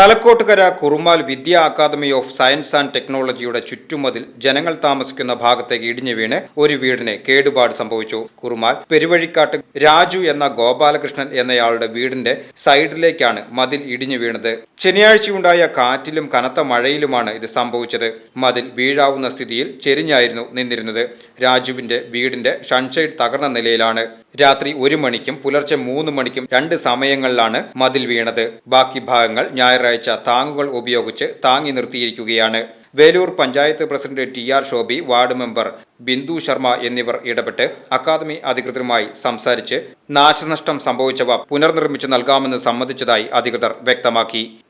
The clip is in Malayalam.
Thalakkottukara Kurumal Vidya academy of science and ടെക്നോളജിയുടെ ചുറ്റുമതിൽ ജനങ്ങൾ താമസിക്കുന്ന ഭാഗത്തേക്ക് ഇടിഞ്ഞു വീണ് ഒരു വീടിന് കേടുപാട് സംഭവിച്ചു. കുറുമാൽ പെരുവഴിക്കാട്ട് രാജു എന്ന ഗോപാലകൃഷ്ണൻ എന്നയാളുടെ വീടിന്റെ സൈഡിലേക്കാണ് മതിൽ ഇടിഞ്ഞു വീണത്. ശനിയാഴ്ചയുണ്ടായ കാറ്റിലും കനത്ത മഴയിലുമാണ് ഇത് സംഭവിച്ചത്. മതിൽ വീഴാവുന്ന സ്ഥിതിയിൽ ചെരിഞ്ഞായിരുന്നു നിന്നിരുന്നത്. രാജുവിന്റെ വീടിന്റെ ഷൺഷൈഡ് തകർന്ന നിലയിലാണ്. രാത്രി ഒരു മണിക്കും പുലർച്ചെ മൂന്ന് മണിക്കും രണ്ട് സമയങ്ങളിലാണ് മതിൽ വീണത്. ബാക്കി ഭാഗങ്ങൾ ഞായറാഴ്ച താങ്ങുകൾ ഉപയോഗിച്ച് താങ്ങി നിർത്തിയിരിക്കുകയാണ്. Veloor panchayat president T R Shobi ward member Bindu Sharma എന്നിവർ ഇടപെട്ട് അക്കാദമി അധികൃതരുമായി സംസാരിച്ച് നാശനഷ്ടം സംഭവിച്ചവ പുനർനിർമ്മിച്ചു നൽകാമെന്ന് സമ്മതിച്ചതായി അധികൃതർ വ്യക്തമാക്കി.